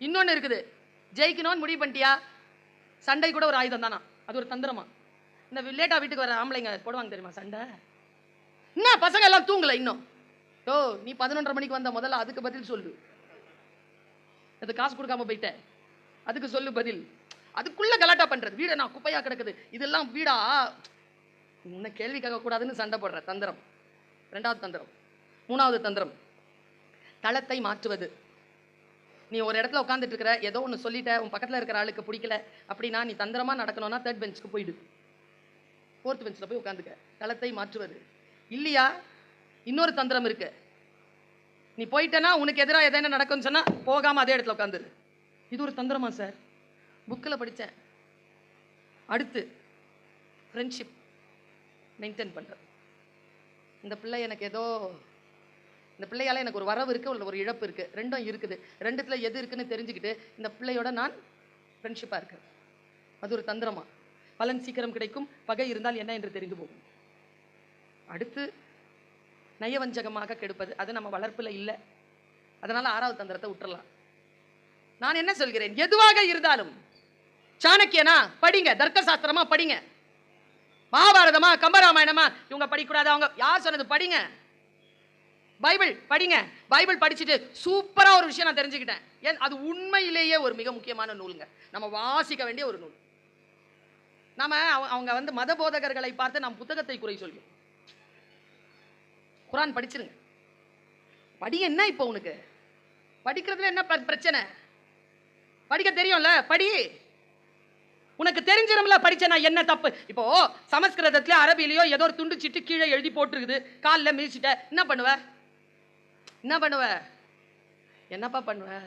இன்னொன்னு இருக்குது. ஜெயிக்கணும்னு முடிவு பண்ணிட்டியா? சண்டை கூட ஒரு ஆயுதம் தானா? அது ஒரு தந்திரமா? இந்த லேட்டாக வீட்டுக்கு வர ஆம்பளைங்க போடுவாங்க தெரியுமா சண்டை? என்ன பசங்க எல்லாம் தூங்கலை இன்னும்? ஓ நீ பதினொன்றரை மணிக்கு வந்த முதல்ல அதுக்கு பதில் சொல்லு. அது காசு கொடுக்காம போயிட்டேன் அதுக்கு சொல்லு பதில். அதுக்குள்ள கலாட்டா பண்றது. வீட நான் குப்பையா கிடக்குது. இதெல்லாம் வீடா? உன்னை கேள்வி கேட்க கூடாதுன்னு சண்டை போடுற. தந்திரம். ரெண்டாவது தந்திரம். மூணாவது தந்திரம். தளத்தை மாற்றுவது. நீ ஒரு இடத்துல உட்காந்துட்டு இருக்கிற ஏதோ ஒன்று சொல்லிட்ட உன் பக்கத்தில் இருக்கிற ஆளுக்கு பிடிக்கல அப்படின்னா நீ தந்திரமாக நடக்கணும்னா தேர்ட் பெஞ்சுக்கு போயிடு. ஃபோர்த் பெஞ்சில் போய் உட்காந்துக்க. தளத்தை மாற்றுவது. இல்லையா? இன்னொரு தந்திரம் இருக்கு. நீ போயிட்டனா உனக்கு எதிராக எதனா நடக்கும்னு சொன்னால் போகாமல் அதே இடத்துல உட்காந்துரு. இது ஒரு தந்திரமா சார் புக்கில் படித்தேன் அடுத்து ஃப்ரெண்ட்ஷிப் மெயின்டைன் பண்ணுறது இந்த பிள்ளை எனக்கு ஏதோ இந்த பிள்ளையால் எனக்கு ஒரு வரவு இருக்குது ஒரு இழப்பு இருக்குது ரெண்டும் இருக்குது. ரெண்டுத்தில் எது இருக்குன்னு தெரிஞ்சுக்கிட்டு இந்த பிள்ளையோட நான் ஃப்ரெண்ட்ஷிப்பாக இருக்கேன். அது ஒரு தந்திரமா? பலன் சீக்கிரம் கிடைக்கும். பகை இருந்தால் என்ன என்று தெரிந்து போகும். அடுத்து நயவஞ்சகமாக கெடுப்பது. அது நம்ம வளர்ப்பில் இல்லை. அதனால் ஆறாவது தந்திரத்தை விட்டுறலாம். நான் என்ன சொல்கிறேன்? எதுவாக இருந்தாலும் சாணக்கியனா? படிங்க. தர்க்க சாஸ்திரமா படிங்க. மகாபாரதமா? கம்பராமாயணமா? இவங்க படிக்கூடாது அவங்க யார் சொன்னது? படிங்க. பைபிள் படிங்க. பைபிள் படிச்சுட்டு சூப்பராக ஒரு விஷயம் நான் தெரிஞ்சுக்கிட்டேன். ஏன்? அது உண்மையிலேயே ஒரு மிக முக்கியமான நூலுங்க. நம்ம வாசிக்க வேண்டிய ஒரு நூல். நம்ம அவ- அவங்க வந்து மத போதகர்களை பார்த்து நாம் புத்தகத்தை குறை சொல்கிறோம் குரான் படிச்சிருங்க. படி என்ன இப்போ உனக்கு? படிக்கிறதுல என்ன பிரச்சனை? படிக்க தெரியும்ல? படி. உனக்கு தெரிஞ்சிடும்ல படிச்சேனா என்ன தப்பு? இப்போ சமஸ்கிருதத்துல அரபிலையோ ஏதோ ஒரு துண்டு சிட்டு கீழே எழுதி போட்டிருக்குது. காலில் மிதிச்சிட்ட. என்ன பண்ணுவேன் என்ன பண்ணுவ? என்னப்பா பண்ணுவ?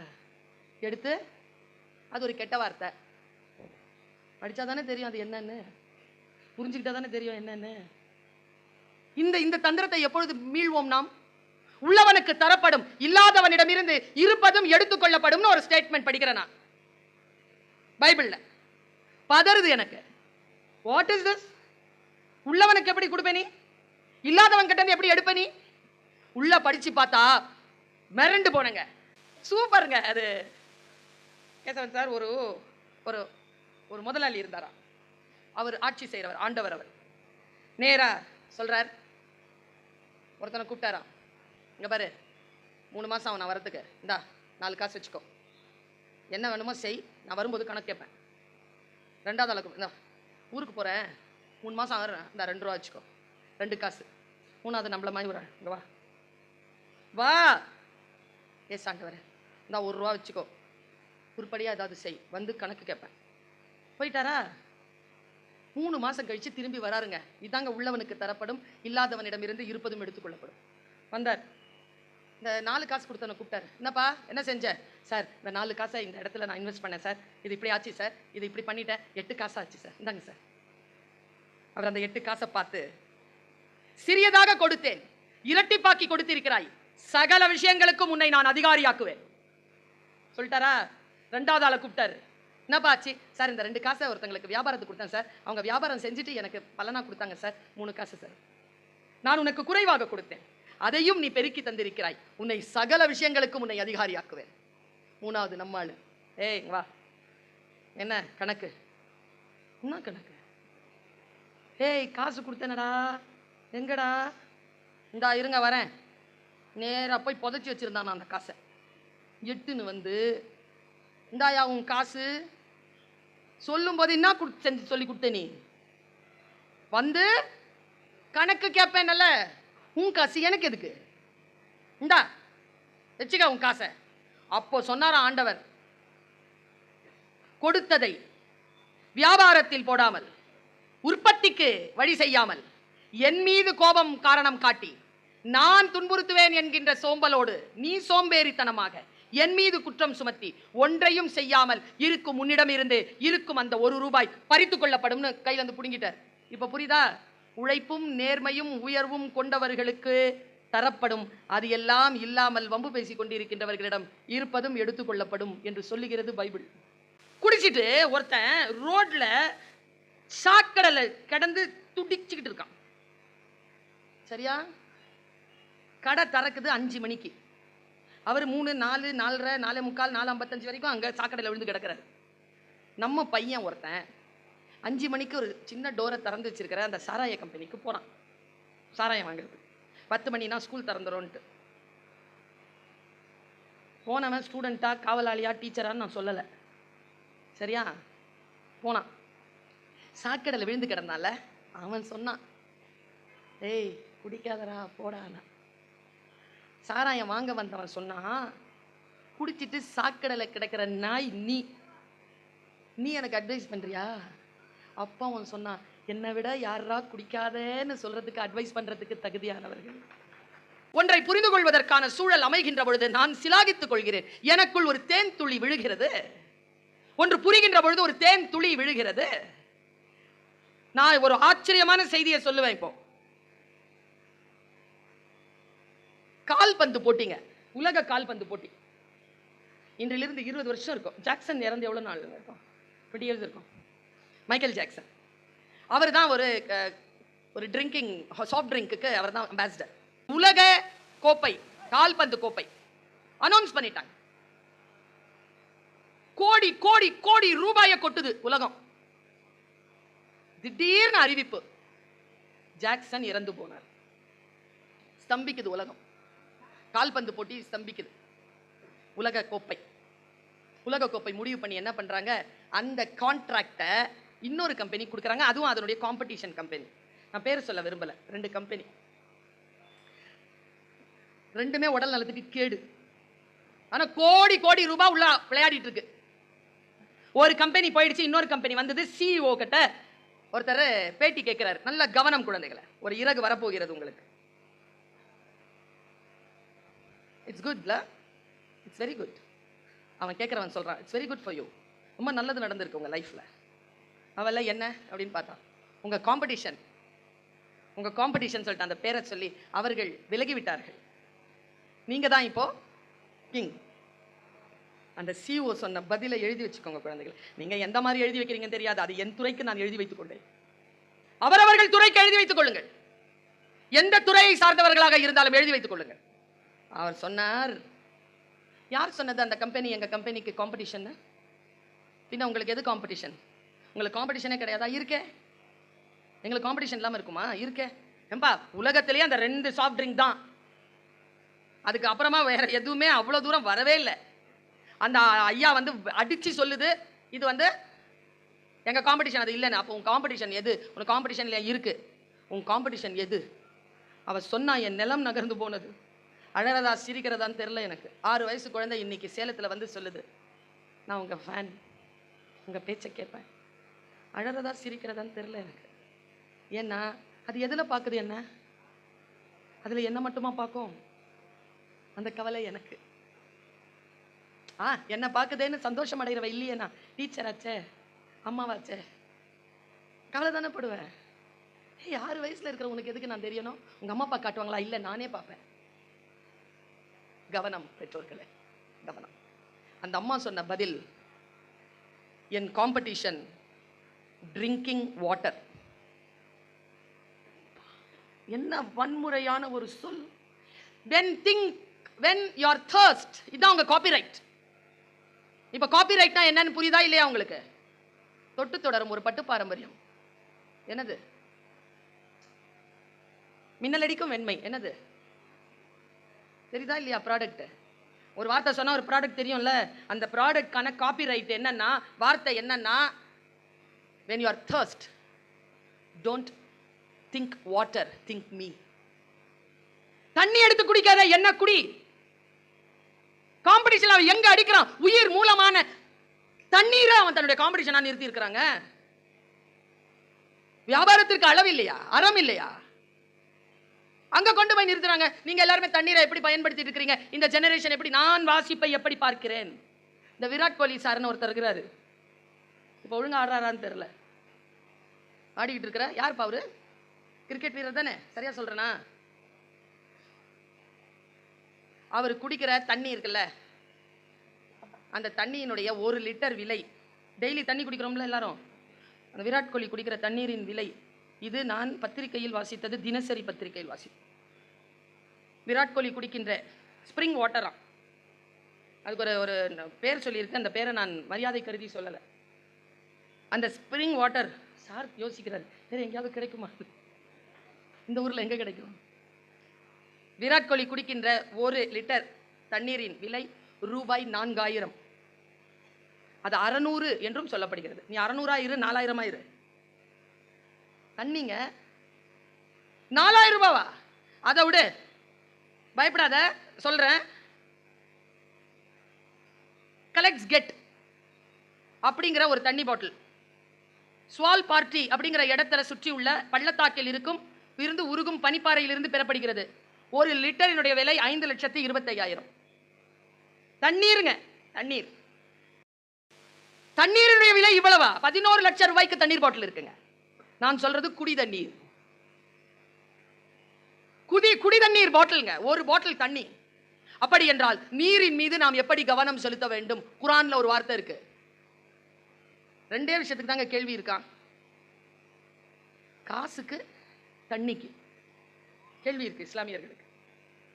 எடுத்து அது ஒரு கெட்ட வார்த்தை. படிச்சா தானே தெரியும் அது என்னன்னு. புரிஞ்சுக்கிட்டா தானே தெரியும் என்னன்னு. இந்த இந்த தந்திரத்தை எப்பொழுது மீள்வோம் நாம்? உள்ளவனுக்கு தரப்படும் இல்லாதவனிடமிருந்து இருப்பதும் எடுத்துக்கொள்ளப்படும்னு ஒரு ஸ்டேட்மெண்ட் படிக்கிறேன் நான். பைபிளில். பதறுது எனக்கு. வாட் இஸ் திஸ் உள்ளவனுக்கு எப்படி கொடுப்பேனி நீ? இல்லாதவன் கிட்ட எப்படி எடுப்ப நீ? உள்ள படிச்சு பார்த்தா மிரண்டு போனேங்க. சூப்பருங்க அது. கேசவன் சார் ஒரு ஒரு ஒரு முதலாளி இருந்தாரா? அவர் ஆட்சி செய்கிறவர் ஆண்டவர் அவர். நேரா சொல்கிறார் ஒருத்தனை கூப்பிட்டாரா? இங்கே பாரு மூணு மாதம் அவன் நான் வரதுக்கு இந்தா நாலு காசு வச்சுக்கோ. என்ன வேணுமோ செய் நான் வரும்போது கணக்கு கேட்பேன். ரெண்டாவது அளவுக்கு இந்தா ஊருக்கு போகிறேன் மூணு மாதம் ஆகிறேன். இந்த ரெண்டு ரூபா வச்சுக்கோ. ரெண்டு காசு. மூணாவது நம்மள மாதிரி ஒரு இங்கே வா. வா. ஏ சாண்டு வரேன் ஒரு ரூபா வச்சுக்கோ. உருப்படியாக ஏதாவது செய். வந்து கணக்கு கேட்பேன் போயிட்டாரா? மூணு மாதம் கழித்து திரும்பி வராருங்க. இதாங்க உள்ளவனுக்கு தரப்படும். இல்லாதவனிடமிருந்து இருப்பதும் எடுத்துக்கொள்ளப்படும் வந்தார். இந்த நாலு காசு கொடுத்தவனை கூப்பிட்டாரு. என்னப்பா என்ன செஞ்ச? சார் இந்த நாலு காசை இந்த இடத்துல நான் இன்வெஸ்ட் பண்ணேன் சார். இது இப்படி ஆச்சு சார். இது இப்படி பண்ணிட்டேன். எட்டு காசு ஆச்சு சார். இந்தாங்க சார். அவர் அந்த எட்டு காசை பார்த்து சிறியதாக கொடுத்தேன். இரட்டிப்பாக்கி கொடுத்திருக்கிறாய். சகல விஷயங்களுக்கும் உன்னை நான் அதிகாரியாக்குவேன். சொல்லிட்டாரா? ரெண்டாவது ஆளை கூப்பிட்டாரு. என்னப்பா ஆச்சு? சார் இந்த ரெண்டு காசை ஒருத்தங்களுக்கு வியாபாரத்துக்கு கொடுத்தேன் சார். அவங்க வியாபாரம் செஞ்சுட்டு எனக்கு பலனாக கொடுத்தாங்க சார். மூணு காசு சார். நான் உனக்கு குறைவாக கொடுத்தேன். அதையும் நீ பெருக்கி தந்திருக்கிறாய். உன்னை சகல விஷயங்களுக்கும் உன்னை அதிகாரியாக்குவேன். மூணாவது நம்மாளு. ஏய் வா. என்ன கணக்கு? என்ன கணக்கு? ஏய் காசு கொடுத்தேனடா. எங்கடா? இந்தா இருங்க வரேன். நேரா போய் புதைச்சி வச்சுருந்தான் நான் அந்த காசை. எட்டுன்னு வந்து இந்தாயா உன் காசு? சொல்லும்போது என்ன கொடு செஞ்சு சொல்லி கொடுத்த நீ? வந்து கணக்கு கேட்பேன்ல உன் காசு எனக்கு எதுக்கு? இந்தா வச்சுக்க உன் காசை. அப்போ சொன்னாரா ஆண்டவர் கொடுத்ததை வியாபாரத்தில் போடாமல் உற்பத்திக்கு வழி செய்யாமல் என் மீது கோபம் காரணம் காட்டி நான் துன்புறுத்துவேன் என்கின்ற சோம்பலோடு நீ சோம்பேறித்தனமாக என் மீது குற்றம் சுமத்தி ஒன்றையும் செய்யாமல் இருக்கும் உன்னிடம் இருந்து இருக்கும் அந்த ஒரு ரூபாய் பறித்து கொள்ளப்படும்னு கையில வந்து புடுங்கிட்டார். இப்போ புரியுதா? உழைப்பும் நேர்மையும் உயர்வும் கொண்டவர்களுக்கு தரப்படும். அது எல்லாம் இல்லாமல் வம்பு பேசி கொண்டிருக்கின்றவர்களிடம் இருப்பதும் எடுத்துக்கொள்ளப்படும் என்று சொல்லுகிறது பைபிள். குடிச்சிட்டு ஒருத்தன் ரோட்ல சாக்கடலை கிடந்து துடிச்சுக்கிட்டு இருக்கான். சரியா? கடை திறக்குது அஞ்சு மணிக்கு. அவர் மூணு நாலு நாலரை நாலு முக்கால் நாலு ஐம்பத்தஞ்சு வரைக்கும் அங்கே சாக்கடையில் விழுந்து கிடக்கிறாரு. நம்ம பையன் ஒருத்தன் அஞ்சு மணிக்கு ஒரு சின்ன டோரை திறந்து வச்சிருக்கிற அந்த சாராய கம்பெனிக்கு போகிறான் சாராயம் வாங்குறது பத்து மணினா ஸ்கூல் திறந்துடும்ன்ட்டு போனவன் ஸ்டூடெண்ட்டா காவலாளியா டீச்சரான்னு நான் சொல்லலை. சரியா? போனான். சாக்கடையில் விழுந்து கிடந்தால அவன் சொன்னான் ஏய் குடிக்காதடா போடானா சாராயம் வாங்க வந்தவன் சொன்னான் குடிச்சிட்டு சாக்கடையில் கிடக்கிற நாய் நீ. நீ எனக்கு அட்வைஸ் பண்ணுறியா அப்பா அவன் சொன்னான் என்னை விட யாரா குடிக்காதேன்னு சொல்கிறதுக்கு அட்வைஸ் பண்ணுறதுக்கு தகுதியானவர்கள். ஒன்றை புரிந்து கொள்வதற்கான சூழல் அமைகின்ற பொழுது நான் சிலாகித்துக் கொள்கிறேன். எனக்குள் ஒரு தேன் துளி விழுகிறது. ஒன்று புரிகின்ற பொழுது ஒரு தேன் துளி விழுகிறது. நான் ஒரு ஆச்சரியமான செய்தியை சொல்லுவேன் இப்போ. கால்பந்து போட்டிங்க. உலக கால்பந்து போட்டி. இன்றிலிருந்து இருபது வருஷம் இருக்கும். ஜாக்சன் இறந்து எவ்வளோ நாள் இருக்கும்? டுவெண்ட்டி இயர்ஸ் இருக்கும். மைக்கேல் ஜாக்சன் அவர் தான் ஒரு ஒரு ட்ரிங்கிங் சாஃப்ட் ட்ரிங்க்குக்கு அவர் தான் அம்பாசிடர் உலக கோப்பை கால்பந்து கோப்பை. அனௌன்ஸ் பண்ணிட்டாங்க. கோடி கோடி கோடி ரூபாயை கொட்டுது உலகம். திடீர்னு அறிவிப்பு. ஜாக்சன் இறந்து போனார். ஸ்தம்பிக்குது உலகம். கால்பந்து போட்டி ஸ்தம்பிக்குது. உலக கோப்பை. உலக கோப்பை முடிவு பண்ணி என்ன பண்ணுறாங்க அந்த கான்ட்ராக்டை இன்னொரு கம்பெனி கொடுக்குறாங்க. அதுவும் அதனுடைய காம்படிஷன் கம்பெனி நான் பேர் சொல்ல விரும்பலை. ரெண்டு கம்பெனி ரெண்டுமே உடல் நலத்துக்கு கேடு. ஆனால் கோடி கோடி ரூபாய் உள்ள விளையாடிட்டு இருக்கு. ஒரு கம்பெனி போயிடுச்சு இன்னொரு கம்பெனி வந்தது. சிஇஓ கிட்ட ஒருத்தர் பேட்டி கேட்குறாரு. நல்ல கவனம் குழந்தைகளை. ஒரு இறகு வரப்போகிறது உங்களுக்கு. இட்ஸ் குட்ல இட்ஸ் வெரி குட் அவன் கேட்குறவன் சொல்கிறான் it's very good for you ரொம்ப நல்லது நடந்திருக்கு உங்கள் லைஃப்பில் அவள் என்ன அப்படின்னு பார்த்தான். உங்கள் காம்படிஷன் உங்கள் காம்படிஷன் சொல்லிட்டு அந்த பேரை சொல்லி அவர்கள் விலகி விட்டார்கள். தான் இப்போது கிங் அந்த சிஓ சொன்ன பதிலை எழுதி வச்சுக்கோங்க குழந்தைகள். நீங்கள் எந்த மாதிரி எழுதி வைக்கிறீங்கன்னு தெரியாது. அது என் துறைக்கு நான் எழுதி வைத்துக் கொண்டேன். அவரவர்கள் துறைக்கு எழுதி வைத்துக் கொள்ளுங்கள். எந்த துறையை சார்ந்தவர்களாக இருந்தாலும் எழுதி வைத்துக் கொள்ளுங்கள். அவர் சொன்னார். யார் சொன்னது அந்த கம்பெனி எங்கள் கம்பெனிக்கு காம்படிஷன் பின்ன உங்களுக்கு எது காம்படிஷன் உங்களுக்கு காம்படிஷனே கிடையாதா? இருக்கே. எங்களுக்கு காம்படிஷன் இல்லாமல் இருக்குமா? இருக்கே. ஏம்பா உலகத்திலேயே அந்த ரெண்டு சாஃப்ட் ட்ரிங்க் தான். அதுக்கு அப்புறமா வேற எதுவுமே அவ்வளோ தூரம் வரவே இல்லை. அந்த ஐயா வந்து அடித்து சொல்லுது இது வந்து எங்கள் காம்படிஷன் அது இல்லைன்னு. அப்போ உன் காம்படிஷன் எது? உனக்கு காம்படிஷன்ல இருக்குது உன் காம்படிஷன் எது? அவள் சொன்னா என் நிலம் நகர்ந்து போனது. அழகிறதா சிரிக்கிறதான்னு தெரில எனக்கு. ஆறு வயசு குழந்தை இன்னைக்கு சேலத்தில் வந்து சொல்லுது நான் உங்கள் ஃபேன் உங்கள் பேச்சை கேட்பேன். அழகிறதா சிரிக்கிறதான்னு தெரில எனக்கு. ஏன்னா அது எதில் பார்க்குது என்ன? அதில் என்ன மட்டுமா பார்க்கும் அந்த கவலை எனக்கு. ஆ என்ன பார்க்குதேன்னு சந்தோஷம் அடைகிறவ இல்லையே நான். டீச்சர் ஆச்சே? அம்மாவாச்சே? கவலை தானே படுவேன். ஏய் ஆறு வயசில் இருக்கிற உனக்கு எதுக்கு நான் தெரியணும்? உங்கள் அம்மா அப்பா காட்டுவாங்களா? இல்லை நானே பார்ப்பேன் கவனம் பெற்றோர்களே கவனம். அந்த அம்மா சொன்ன பதில் என் காம்படிஷன் ட்ரிங்கிங் வாட்டர் என்ன வன்முறையான ஒரு சொல். When think when your thirst இதான் உங்க காப்பிரைட் இப்போ காப்பிரைட்னா என்னன்னு புரியுதா இல்லையா உங்களுக்கு? தொட்டு தொடரும் ஒரு பட்டு பாரம்பரியம். என்னது? மின்னலடிக்கும் வெண்மை. என்னது? தெரியுதா இல்லையா ப்ராடக்ட்டு ஒரு வார்த்தை சொன்னால் ஒரு ப்ராடக்ட் தெரியும்ல. அந்த ப்ராடக்ட்கான காப்பிரைட் என்னன்னா வார்த்தை என்னன்னா when you are thirst don't think water think me தண்ணி எடுத்து குடிக்காத என்ன குடி? காம்படிஷன் அவன் எங்க அடிக்கிறான்? உயிர் மூலமான தண்ணீரை அவன் தன்னுடைய காம்படிஷனா நிறுத்தி இருக்கிறாங்க வியாபாரத்திற்கு அளவு இல்லையா? அறம் இல்லையா? அங்க கொண்டு போய் நிறுத்துறாங்க. நீங்க எல்லாருமே தண்ணீரை எப்படி பயன்படுத்திட்டு இருக்கிறீங்க? இந்த ஜெனரேஷன் எப்படி நான் வாசிப்பை எப்படி பார்க்கிறேன்? இந்த விராட் கோலி சார்னு ஒருத்தர் இருக்கிறாரு. இப்போ ஒழுங்காக ஆடுறாரான்னு தெரியல. ஆடிக்கிட்டு இருக்கிற யாருப்பா அவரு? கிரிக்கெட் வீரர் தானே? சரியா சொல்றேனா? அவர் குடிக்கிற தண்ணி இருக்குல்ல அந்த தண்ணியினுடைய ஒரு லிட்டர் விலை. டெய்லி தண்ணி குடிக்கிறோம்ல எல்லாரும்? அந்த விராட் கோலி குடிக்கிற தண்ணீரின் விலை இது நான் பத்திரிகையில் வாசித்தது தினசரி பத்திரிகையில் வாசி விராட் கோலி குடிக்கின்ற ஸ்ப்ரிங் வாட்டரா? அதுக்கு ஒரு ஒரு பேர் சொல்லியிருக்கேன் அந்த பேரை நான் மரியாதை கருதி சொல்லலை. அந்த ஸ்ப்ரிங் வாட்டர் சார் யோசிக்கிறார். வேறு எங்கேயாவது கிடைக்குமா? இந்த ஊரில் எங்கே கிடைக்கும்? விராட் கோலி குடிக்கின்ற ஒரு லிட்டர் தண்ணீரின் விலை ரூபாய் நான்காயிரம். அது அறநூறு என்றும் சொல்லப்படுகிறது. நீ அறநூறாயிரு நாலாயிரமாயிரு நாலாயிரமா இரு. தண்ணிங்க. நாலாயிரம் ரூபாவா அதை விடு. பயப்படாத. சொல்கிறேன் கலெக்ட்ஸ் கெட் அப்படிங்கிற ஒரு தண்ணி பாட்டில். ஸ்வால் பார்ட்டி அப்படிங்கிற இடத்துல சுற்றி உள்ள பள்ளத்தாக்கில் இருக்கும் இருந்து உருகும் பனிப்பாறையிலிருந்து பெறப்படுகிறது. ஒரு லிட்டரினுடைய விலை ஐந்து லட்சத்தி இருபத்தையாயிரம். தண்ணீருங்க. தண்ணீர். தண்ணீருடைய விலை இவ்வளவா? பதினோரு லட்சம் ரூபாய்க்கு தண்ணீர் பாட்டில் இருக்குங்க. நான் சொல்றது குடி தண்ணீர். குடி குடி தண்ணீர் பாட்டிலுங்க ஒரு பாட்டில் தண்ணி. அப்படி என்றால் நீரின் மீது நாம் எப்படி கவனம் செலுத்த வேண்டும்? குரான்ல ஒரு வார்த்தை இருக்கு. ரெண்டே விஷயத்துக்கு தாங்க கேள்வி இருக்கான் காசுக்கு தண்ணிக்கு. கேள்வி இருக்கு இஸ்லாமியர்களுக்கு.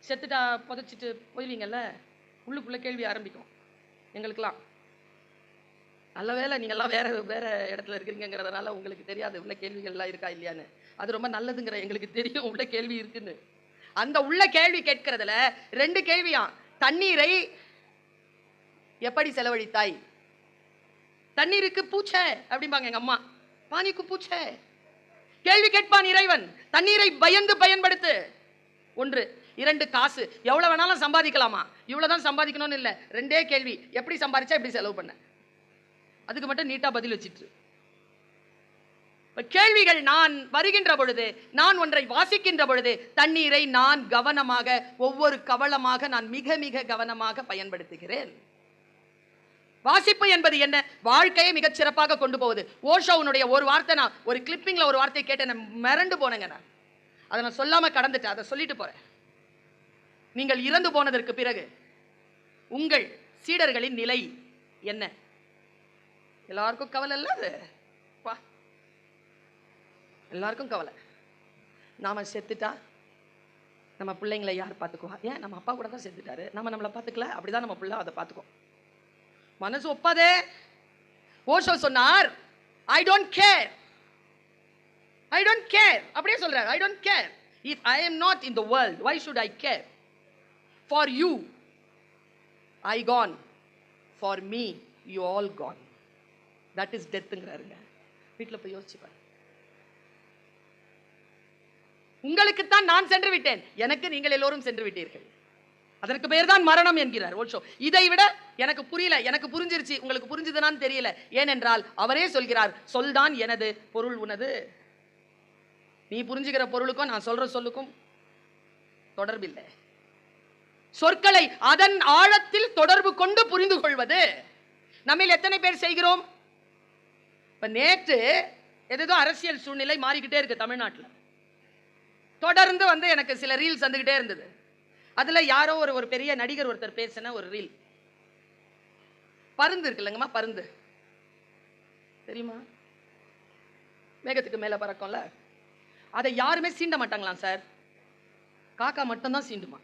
செத்துட்டா புதைச்சிட்டு போயிடுவீங்கல்ல? உள்ளுக்குள்ள கேள்வி ஆரம்பிக்கும். எங்களுக்கெல்லாம். நல்ல வேலை நீங்கள்லாம் வேற வேற இடத்துல இருக்கிறீங்கிறதுனால உங்களுக்கு தெரியாது உள்ள கேள்விகள்லாம் இருக்கா இல்லையான்னு. அது ரொம்ப நல்லதுங்கிற எங்களுக்கு தெரியும் உள்ள கேள்வி இருக்குன்னு. அந்த உள்ள கேள்வி கேட்கறதுல ரெண்டு கேள்வியாம் தண்ணீரை எப்படி செலவழித்தாய்? தண்ணீருக்கு பூச்சை அப்படிம்பாங்க எங்க அம்மா. பானிக்கு பூச்சை. கேள்வி கேட்பான் இறைவன். தண்ணீரை பயந்து பயன்படுத்து. ஒன்று. இரண்டு காசு. எவ்வளவு வேணாலும் சம்பாதிக்கலாமா? இவ்வளவுதான் சம்பாதிக்கணும்னு இல்லை. ரெண்டே கேள்வி. எப்படி சம்பாதிச்சா எப்படி செலவு பண்ண? அதுக்கு மட்டும் நீட்டாக பதில் வச்சிட்டு கேள்விகள் நான் வருகின்ற பொழுது நான் ஒன்றை வாசிக்கின்ற பொழுது தண்ணீரை நான் கவனமாக ஒவ்வொரு கவளமாக நான் மிக மிக கவனமாக பயன்படுத்துகிறேன். வாசிப்பு என்பது என்ன? வாழ்க்கையை மிகச் சிறப்பாக கொண்டு போகுது. ஓஷோனுடைய ஒரு வார்த்தை நான் ஒரு கிளிப்பிங்கில் ஒரு வார்த்தை கேட்டேன் நான் மிரண்டு போனேங்க நான். அதை நான் சொல்லாமல் கடந்துட்டேன் அதை சொல்லிட்டு போறேன். நீங்கள் இறந்து போனதற்கு பிறகு உங்கள் சீடர்களின் நிலை என்ன? எல்லாருக்கும் கவலை இல்லை அது? வா. எல்லாருக்கும் கவலை. நாம செத்துட்டா நம்ம பிள்ளைங்களை யார் பார்த்துக்குவா? ஏன்? நம்ம அப்பா கூட தான் செத்துட்டாரு. நம்ம நம்மளை பார்த்துக்கல? அப்படிதான் நம்ம பிள்ளை அதை பார்த்துக்கும். மனசு ஒப்பாதே. ஓஷோ சொன்னார் I don't care I don't care அப்படியே சொல்கிறார் I don't care if I am not in the world why should I care for you I gone for me you all gone that is டெத்துங்கிறாருங்க வீட்டில் போய் யோசிச்சு பாருங்க. உங்களுக்குத்தான் நான் சென்று விட்டேன். எனக்கு நீங்கள் எல்லோரும் சென்று விட்டீர்கள். அதற்கு பெயர் தான் மரணம் என்கிறார் ஓஷோ இதை விட எனக்கு புரியல எனக்கு புரிஞ்சிருச்சு. உங்களுக்கு புரிஞ்சுதுனான்னு தெரியல. ஏனென்றால் அவரே சொல்கிறார் சொல்தான் எனது பொருள் உனது. நீ புரிஞ்சுக்கிற பொருளுக்கும் நான் சொல்ற சொல்லுக்கும் தொடர்பில்லை. சொற்களை அதன் ஆழத்தில் தொடர்பு கொண்டு புரிந்து கொள்வது நம்மில் எத்தனை பேர் செய்கிறோம்? இப்போ நேற்று எதுதோ அரசியல் சூழ்நிலை மாறிக்கிட்டே இருக்கு தமிழ்நாட்டில். தொடர்ந்து வந்து எனக்கு சில ரீல்ஸ் வந்துக்கிட்டே இருந்தது. அதில் யாரோ ஒரு ஒரு பெரிய நடிகர் ஒருத்தர் பேசின ஒரு ரீல். பருந்து இருக்கு இல்லைங்கம்மா பருந்து. தெரியுமா? மேகத்துக்கு மேலே பறக்கும்ல. அதை யாருமே சீண்ட மாட்டாங்களாம் சார். காக்கா மட்டும்தான் சீண்டுமா.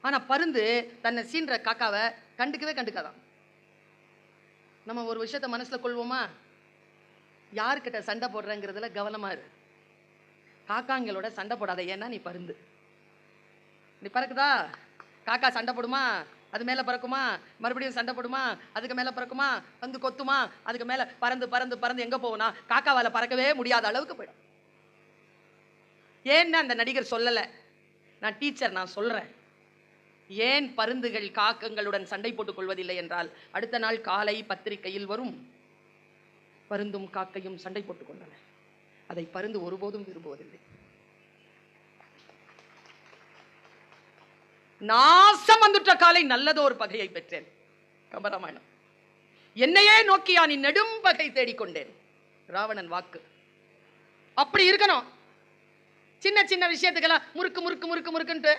ஆனால் பருந்து தன்னை சீன்ற காக்காவை கண்டுக்கவே கண்டுக்காதான். நம்ம ஒரு விஷயத்த மனசில் கொள்வோமா? யாருக்கிட்ட சண்டை போடுறேங்கிறதுல கவனமாக இரு. காக்காங்களோட சண்டை போடாத ஏன்னா நீ பருந்து. நீ பறக்குதா? காக்கா சண்டை போடுமா? அது மேலே பறக்குமா? மறுபடியும் சண்டை போடுமா? அதுக்கு மேலே பறக்குமா? வந்து கொத்துமா? அதுக்கு மேலே பறந்து பறந்து பறந்து எங்கே போகும்னா காக்காவால் பறக்கவே முடியாத அளவுக்கு போயிடும். ஏன்னு அந்த நடிகர் சொல்லலை. நான் டீச்சர் நான் சொல்கிறேன் ஏன் பருந்துகள் காக்கங்களுடன் சண்டை போட்டுக் கொள்வதில்லை என்றால்? அடுத்த நாள் காலை பத்திரிகையில் வரும் பருந்தும் காக்கையும் சண்டை போட்டுக் கொண்டன அதை பருந்து ஒருபோதும் விரும்புவதில்லை. நாசம் வந்துட்ட காலை நல்லதோ ஒரு பகையை பெற்றேன். கம்பராமாயணம். என்னையே நோக்கியா நீ நெடும் பகை தேடிக்கொண்டேன் ராவணன் வாக்கு. அப்படி இருக்கணும். சின்ன சின்ன விஷயத்துக்கெல்லாம் முறுக்கு முறுக்கு முறுக்கு முறுக்குன்ட்டு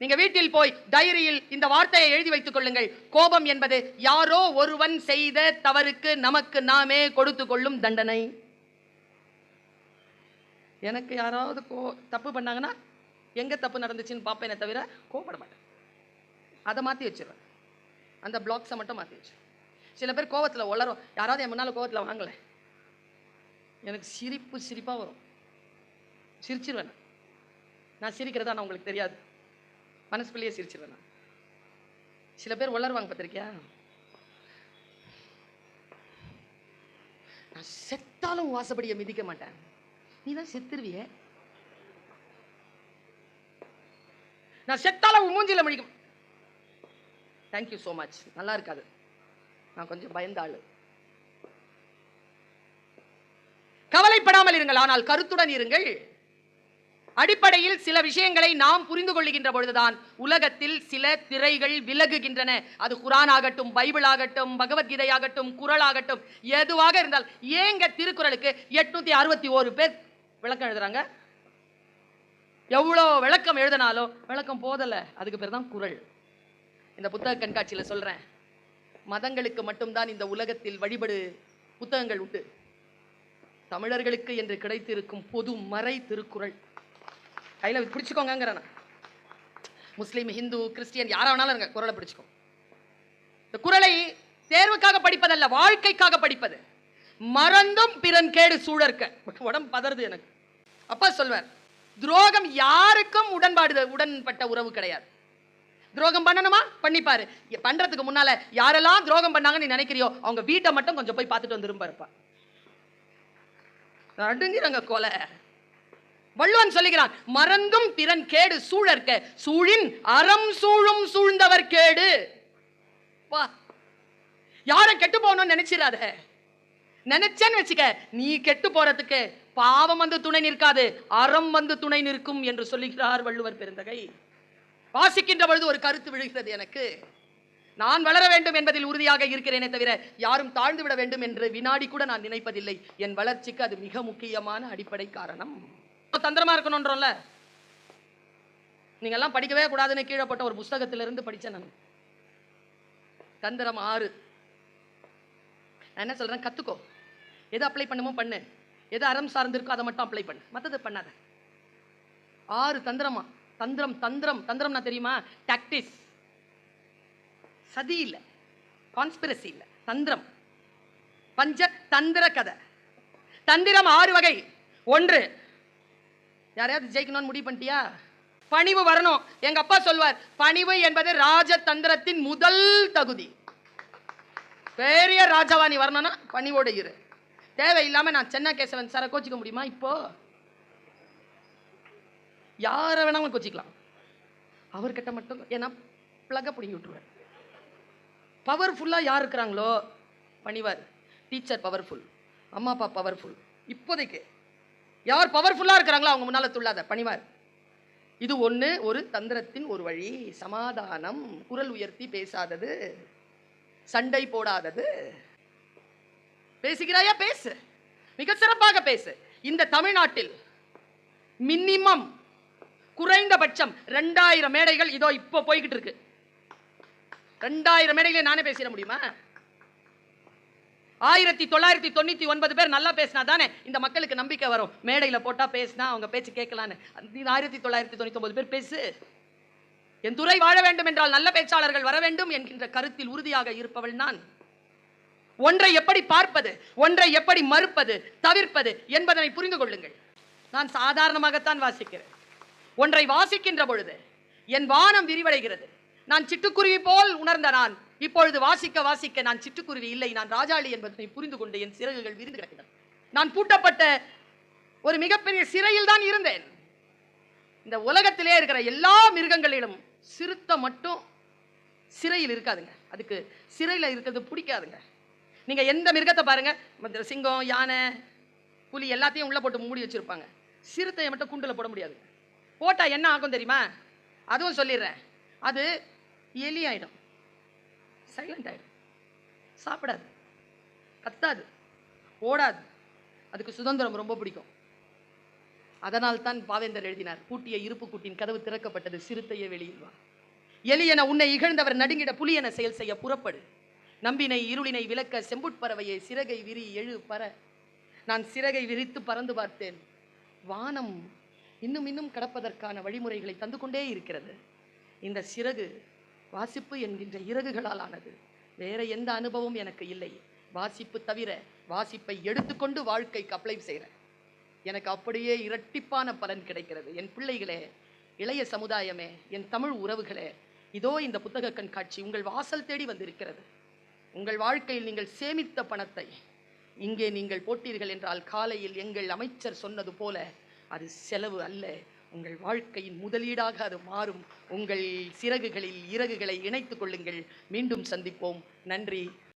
நீங்க வீட்டில் போய் டைரியில் இந்த வார்த்தையை எழுதி வைத்துக் கொள்ளுங்கள். கோபம் என்பது யாரோ ஒருவன் செய்த தவறுக்கு நமக்கு நாமே கொடுத்து கொள்ளும் தண்டனை. எனக்கு யாராவது கோ தப்பு பண்ணாங்கன்னா எங்க தப்பு நடந்துச்சுன்னு பார்ப்பேனே தவிர கோபப்பட மாட்டேன். அதை மாற்றி வச்சிருவேன். அந்த பிளாக்ஸை மட்டும் மாற்றி வச்சிருவேன். சில பேர் கோவத்தில் உளரும் யாராவது என் முன்னால் கோவத்தில் வாங்கலை. எனக்கு சிரிப்பு சிரிப்பாக வரும். சிரிச்சிருவேன் நான். நான் சிரிக்கிறதா நான் உங்களுக்கு தெரியாது. மனசுக்குள்ளேயே சிரிச்சிருவேன் நான். சில பேர் உளருவாங்க பார்த்திருக்கியா நான் செத்தாலும் வாசப்படியை மிதிக்க மாட்டேன். நீ தான் செத்துருவியே. நான் செத்தாலும் மூஞ்சியில் மூஞ்சில முடிக்கும் தேங்க்யூ ஸோ மச் நல்லா இருக்காது. நான் கொஞ்சம் பயந்த ஆளு. கவலைப்படாமல் இருங்கள். ஆனால் கருத்துடன் இருங்கள். அடிப்படையில் சில விஷயங்களை நாம் புரிந்து கொள்ளுகின்ற பொழுதுதான் உலகத்தில் சில திரைகள் விலகுகின்றன. அது குரான் ஆகட்டும் பைபிள் ஆகட்டும் பகவத்கீதை ஆகட்டும் குரல் ஆகட்டும் எதுவாக இருந்தால் ஏங்க திருக்குறளுக்கு எட்நூத்தி அறுபத்தி ஓரு பேர் விளக்கம் எழுதுறாங்க? எவ்வளோ விளக்கம் எழுதினாலும் விளக்கம் போதலை. அதுக்கு பேர் தான் குரல் இந்த புத்தக கண்காட்சியில் சொல்றேன். மதங்களுக்கு மட்டும்தான் இந்த உலகத்தில் வழிபடு புத்தகங்கள் உண்டு. தமிழர்களுக்கு என்று கிடைத்திருக்கும் பொது மறை திருக்குறள். கையில் பிடிச்சிக்கோங்கிறேன் நான். முஸ்லீம் ஹிந்து கிறிஸ்டியன் யாரா வேணாலும் இருங்க குரலை பிடிச்சிக்கோ. இந்த குரலை தேர்வுக்காக படிப்பதல்ல வாழ்க்கைக்காக படிப்பது. மறந்தும் பிறன் கேடு சூழற்க. உடம்பு பதறது எனக்கு. அப்பா சொல்வார் துரோகம் யாருக்கும் உடன்பாடு உடன்பட்ட உறவு கிடையாது. துரோகம் பண்ணணுமா? பண்ணிப்பாரு. பண்றதுக்கு முன்னால யாரெல்லாம் துரோகம் பண்ணாங்கன்னு நீ நினைக்கிறியோ அவங்க வீட்டை மட்டும் கொஞ்சம் போய் பார்த்துட்டு வந்துரும் பாருப்பா. நடுங்கிறாங்க கொலை. வள்ளுவன் சொல்லுகிறான் மறந்தும் பிறன் கேடு சூழற்க சூழின் அறம் சூழும் சூழ்ந்தவர் கேடு. வா. யாரை கெட்டு போகணும்னு நினைச்சிடாத. நினைச்சேன்னு வச்சுக்க நீ கெட்டு போறதுக்கு பாவம் வந்து துணை நிற்காது அறம் வந்து துணை நிற்கும் என்று சொல்லுகிறார் வள்ளுவர் பெருந்தகை. வாசிக்கின்ற பொழுது ஒரு கருத்து விழுகிறது எனக்கு. நான் வளர வேண்டும் என்பதில் உறுதியாக இருக்கிறேனே தவிர யாரும் தாழ்ந்து விட வேண்டும் என்று வினாடி கூட நான் நினைப்பதில்லை. என் வளர்ச்சிக்கு அது மிக முக்கியமான அடிப்படை காரணம். தந்திரமா இருக்கணும்ன்றோம்ல? நீங்க எல்லாம் படிக்கவே கூடாதுன்னு கீழப்பட்ட ஒரு புஸ்தகத்திலிருந்து படித்தேன் நான். தந்திரம் ஆறு. நான் என்ன சொல்றேன்? கத்துக்கோ. எது அப்ளை பண்ணுமோ பண்ணு. எது அறம் சார்ந்திருக்கோ அதை மட்டும் அப்ளை பண்ணு. மற்றது பண்ணாத. ஆறு தந்திரமா? தந்திரம் தந்திரம். தந்திரம்னா தெரியுமா? டாக்டிஸ் சதி இல்லை. கான்ஸ்பிரசி இல்லை. தந்திரம். பஞ்ச தந்திர கதை. தந்திரம் ஆறு வகை. ஒன்று யாரையாவது ஜெயிக்கணும்னு முடிவு பண்ணிட்டியா? பணிவு வரணும். எங்க அப்பா சொல்வார் பணிவு என்பது ராஜதந்திரத்தின் முதல் தகுதி. பெரிய ராஜாவா நீ வரணும்னா பணிவோட இரு. தேவையில்லாம நான் சென்னை கேசவன் சாரை கோச்சிக்க முடியுமா இப்போ? யாரை வேணாலும் கோச்சிக்கலாம். அவர்கிட்ட மட்டும் ஏன்னா பிளக்க பிடிங்கி விட்டுருவேன். பவர்ஃபுல்லாக யார் இருக்கிறாங்களோ பணிவார். டீச்சர் பவர்ஃபுல் அம்மா அப்பா பவர்ஃபுல் இப்போதைக்கு யார் பவர்ஃபுல்லாக இருக்கிறாங்களோ அவங்க முன்னால் துள்ளாத பணிவார். இது ஒன்று ஒரு தந்திரத்தின் ஒரு வழி சமாதானம் குரல் உயர்த்தி பேசாதது சண்டை போடாதது. பேசுகிறாயா? பேசு. மிக சிறப்பாக பேசு. இந்த தமிழ்நாட்டில் மினிமம் குறைந்தபட்சம் ரெண்டாயிரம் மேடைகள் இதோ இப்போ போய்கிட்டு இருக்கு. ரெண்டாயிரம் மேடைகளை நானே பேசிட முடியுமா? ஆயிரத்தி தொள்ளாயிரத்தி தொண்ணூத்தி ஒன்பது பேர் நல்லா பேசினா தானே இந்த மக்களுக்கு நம்பிக்கை வரும். மேடையில போட்டா பேசினா அவங்க பேச்சு கேட்கலான்னு. நீ ஆயிரத்தி தொள்ளாயிரத்தி தொண்ணூத்தி ஒன்பது பேர் பேசு. என் துறை வாழ வேண்டும் என்றால் நல்ல பேச்சாளர்கள் வர வேண்டும் என்கின்ற கருத்தில் உறுதியாக இருப்பவள் நான். ஒன்றை எப்படி பார்ப்பது ஒன்றை எப்படி மறுப்பது தவிர்ப்பது என்பதனை புரிந்து கொள்ளுங்கள். நான் சாதாரணமாகத்தான் வாசிக்கிறேன். ஒன்றை வாசிக்கின்ற பொழுது என் வானம் விரிவடைகிறது. நான் சிட்டுக்குருவி போல் உணர்ந்த நான். இப்பொழுது வாசிக்க வாசிக்க நான் சிட்டுக்குருவி இல்லை. நான் ராஜாளி என்பதனை புரிந்து கொண்டு என் சிறகுகள் விரிந்து கிடக்கின்றன நான் பூட்டப்பட்ட ஒரு மிகப்பெரிய சிறையில் தான் இருந்தேன். இந்த உலகத்திலே இருக்கிற எல்லா மிருகங்களிலும் சிறுத்தை மட்டும் சிறையில் இருக்காதுங்க. அதுக்கு சிறையில் இருக்கிறது பிடிக்காதுங்க. நீங்கள் எந்த மிருகத்தை பாருங்கள் சிங்கம் யானை புலி எல்லாத்தையும் உள்ளே போட்டு மூடி வச்சுருப்பாங்க. சிறுத்தையை மட்டும் குண்டில் போட முடியாது. போட்டால் என்ன ஆகும் தெரியுமா? அதுவும் சொல்லிடுறேன். அது எலி ஆகிடும் சைலண்ட் ஆயிடும். சாப்பிடாது. கத்தாது. ஓடாது. அதுக்கு சுதந்திரம் ரொம்ப பிடிக்கும். அதனால் தான் பாவேந்தர் எழுதினார் பூட்டிய இருப்பு கூட்டின் கதவு திறக்கப்பட்டது சிறுத்தையே வெளியில் வா. எலியென உன்னை இகழ்ந்தவர் நடுங்கிட புலி என செயல் செய்ய புறப்படு. நம்பினை இருளினை விளக்க செம்புட்பறவையை சிறகை விரி எழு பற நான் சிறகை விரித்து பறந்து பார்த்தேன். வானம் இன்னும் இன்னும் கடப்பதற்கான வழிமுறைகளை தந்து கொண்டே இருக்கிறது. இந்த சிறகு வாசிப்பு என்கின்ற இறகுகளால் ஆனது வேற எந்த அனுபவம் எனக்கு இல்லை. வாசிப்பு தவிர வாசிப்பை எடுத்துக்கொண்டு வாழ்க்கைக்கு அப்ளை செய்கிறேன் எனக்கு அப்படியே இரட்டிப்பான பலன் கிடைக்கிறது. என் பிள்ளைகளே இளைய சமுதாயமே என் தமிழ் உறவுகளே இதோ இந்த புத்தக கண்காட்சி உங்கள் வாசல் தேடி வந்திருக்கிறது. உங்கள் வாழ்க்கையில் நீங்கள் சேமித்த பணத்தை இங்கே நீங்கள் போட்டீர்கள் என்றால் காலையில் எங்கள் அமைச்சர் சொன்னது போல அது செலவு அல்ல. உங்கள் வாழ்க்கையின் முதலீடாக அது மாறும். உங்கள் சிறகுகளில் இறகுகளை இணைத்துக் கொள்ளுங்கள். மீண்டும் சந்திப்போம். நன்றி.